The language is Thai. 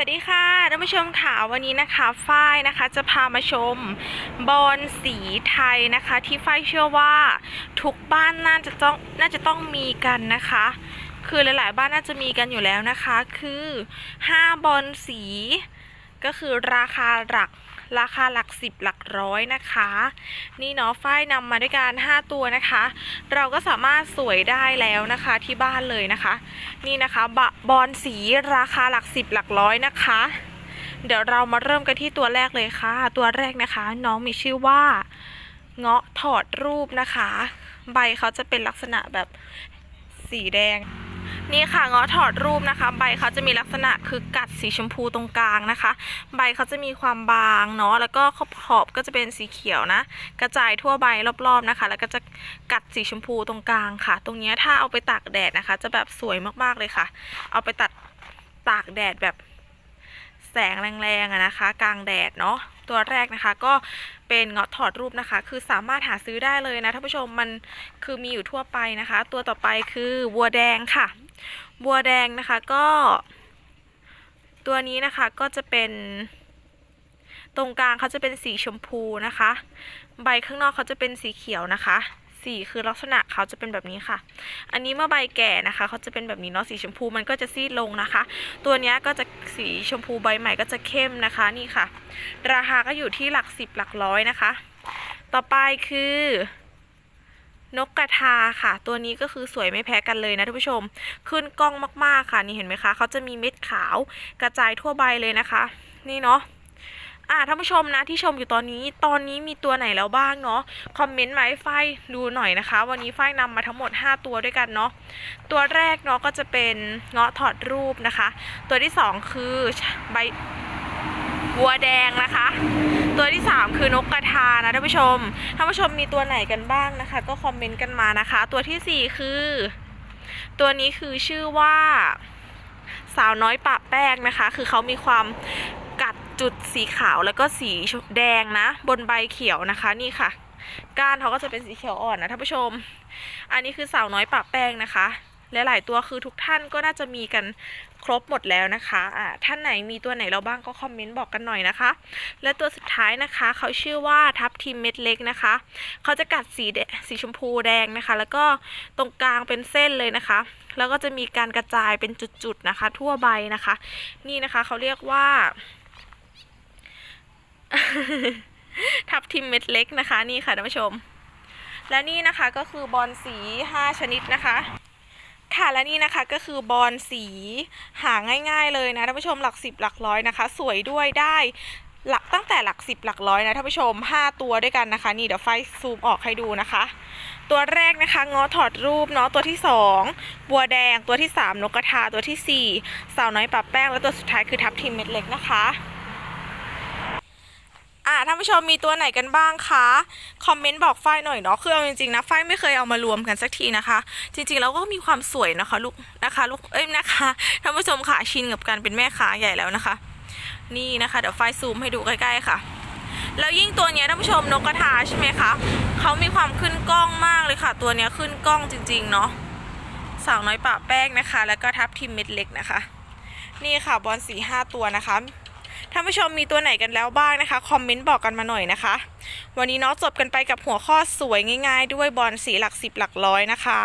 สวัสดีค่ะท่านผู้ชมค่ะวันนี้นะคะฝ้ายนะคะจะพามาชมบอลสีไทยนะคะ ที่ฝ้ายเชื่อว่าทุกบ้านน่าจะต้องน่าจะต้องมีกันนะคะ คือหลายๆ บ้านน่าจะมีกันอยู่แล้วนะคะ คือ 5 บอลสี ก็คือราคาหลักราคาหลักสิบหลักร้อยนะคะ นี่เนาะฝ้ายนำมาด้วยกัน5ตัวนะคะ เราก็สามารถสวยได้แล้วนะคะที่บ้านเลยนะคะ นี่นะคะบะบอลสีราคาหลักสิบหลักร้อยนะคะ เดี๋ยวเรามาเริ่มกันที่ตัวแรกเลยค่ะ ตัวแรกนะคะ น้องมีชื่อว่าเงาะถอดรูปนะคะ ใบเขาจะเป็นลักษณะแบบสีแดง นี่ค่ะเงาะถอดรูปนะคะ ใบเขาจะมีลักษณะคือกัดสีชมพูตรงกลางนะคะ ใบเขาจะมีความบางเนาะแล้วก็ขอบขอบก็จะเป็นสีเขียวนะ กระจายทั่วใบรอบๆนะคะ แล้วก็จะกัดสีชมพูตรงกลางค่ะ ตรงนี้ถ้าเอาไปตากแดดนะคะ จะแบบสวยมากๆเลยค่ะ เอาไปตัดตากแดดแบบแสงแรงๆนะคะ กลางแดดเนาะ ตัวแรกนะคะ ก็เป็นเงาะถอดรูปนะคะ คือสามารถหาซื้อได้เลยนะท่านผู้ชมมันคือมีอยู่ทั่วไปนะคะ ตัวต่อไปคือบัวแดงค่ะ บัวแดงนะคะก็ ตัวนี้นะคะก็จะเป็นตรงกลางเขาจะเป็นสีชมพูนะคะ ใบข้างนอกเขาจะเป็นสีเขียวนะคะ สีคือลักษณะเขาจะเป็นแบบนี้ค่ะ อันนี้เมื่อใบแก่นะคะเขาจะเป็นแบบนี้เนาะสีชมพูมันก็จะซีดลงนะคะ ตัวนี้ก็จะสีชมพูใบใหม่ก็จะเข้มนะคะนี่ค่ะ ราคาก็อยู่ที่หลักสิบหลักร้อยนะคะ ต่อไปคือนกกระทาค่ะ ตัวนี้ก็คือสวยไม่แพ้กันเลยนะท่านผู้ชม ขึ้นกล้องมากๆค่ะ นี่เห็นไหมคะเขาจะมีเม็ดขาวกระจายทั่วใบเลยนะคะ นี่เนาะ อ่าท่านผู้ชมนะที่ชมอยู่ตอนนี้ ตอนนี้มีตัวไหนแล้วบ้างเนาะคอมเมนต์มาให้ฝ้ายดูหน่อยนะคะ วันนี้ฝ้ายนำมาทั้งหมด 5 ตัวด้วยกันเนาะตัวแรกเนาะก็จะเป็นเงาะถอดรูปนะคะ ตัวที่ 2 คือใบวัวแดงนะคะ ตัวที่ 3 คือนกกระทานะท่านผู้ชมท่านผู้ชมมีตัวไหนกันบ้างนะคะ ก็คอมเมนต์กันมานะคะ ตัวทีสี่4 คือ ตัวนี้คือชื่อว่าสาวน้อยปะแป้งนะคะ คือเขามีความ จุดสีขาวแล้วก็สีแดงนะ บนใบเขียวนะคะนี่ค่ะ ก้านเขาก็จะเป็นสีเขียวอ่อนนะท่านผู้ชม อันนี้คือสาวน้อยปะแป้งนะคะและหลายตัวคือทุกท่านก็น่าจะมีกันครบหมดแล้วนะคะอ่าท่านไหนมีตัวไหนเราบ้างก็คอมเมนต์บอกกันหน่อยนะคะ และตัวสุดท้ายนะคะเขาชื่อว่าทับทิมเม็ดเล็กนะคะเขาจะกัดสีแดสีชมพูแดงนะคะ แล้วก็ตรงกลางเป็นเส้นเลยนะคะ แล้วก็จะมีการกระจายเป็นจุดๆนะคะ ทั่วใบนะคะ นี่นะคะเขาเรียกว่า ทับทิมเม็ดเล็กนะคะนี่ค่ะท่านผู้ชม และนี่นะคะก็คือบอลสี5ชนิดนะคะค่ะและนี่นะคะก็คือบอลสีหาง่าย ๆ เลยนะท่านผู้ชมหลักสิบหลักร้อยนะคะ สวยด้วยได้หลักตั้งแต่หลักสิบหลักร้อยนะท่านผู้ชม 5 ตัวด้วยกันนะคะ นี่เดี๋ยวไฟซูมออกให้ดูนะคะ ตัวแรกนะคะง้อถอดรูปเนาะตัวที่ 2 บัวแดงตัวที่ 3 นกกระทาตัวทีสี่ 4 สาวน้อยปรับแป้ง และตัวสุดท้ายคือทับทิมเม็ดเล็กนะคะ ท่านผู้ชมมีตัวไหนกันบ้างคะคอมเมนต์บอกฝ้ายหน่อยเนาะคือเอาจริงๆนะฝ้ายไม่เคยเอามารวมกันสักทีนะคะ จริงๆแล้วก็มีความสวยนะคะลูกนะคะลูกเอ้ยนะคะท่านผู้ชมค่ะชินกับการเป็นแม่ค้าใหญ่แล้วนะคะ นี่นะคะเดี๋ยวฝ้ายซูมให้ดูใกล้ๆค่ะแล้วยิ่งตัวเนี้ยท่านผู้ชมนกกระทาใช่ไหมคะเขามีความขึ้นกล้องมากเลยค่ะ ตัวเนี้ยขึ้นกล้องจริงๆเนาะสาวน้อยปะแป้งนะคะ แล้วก็ทับทิมเม็ดเล็กนะคะ นี่ค่ะบอลสีห้าตัวนะคะ ท่านผู้ชมมีตัวไหนกันแล้วบ้างนะคะคอมเมนต์บอกกันมาหน่อยนะคะ วันนี้เนาะจบกันไปกับหัวข้อสวยง่าย ๆ ด้วยบอลสีหลักสิบหลักร้อยนะคะ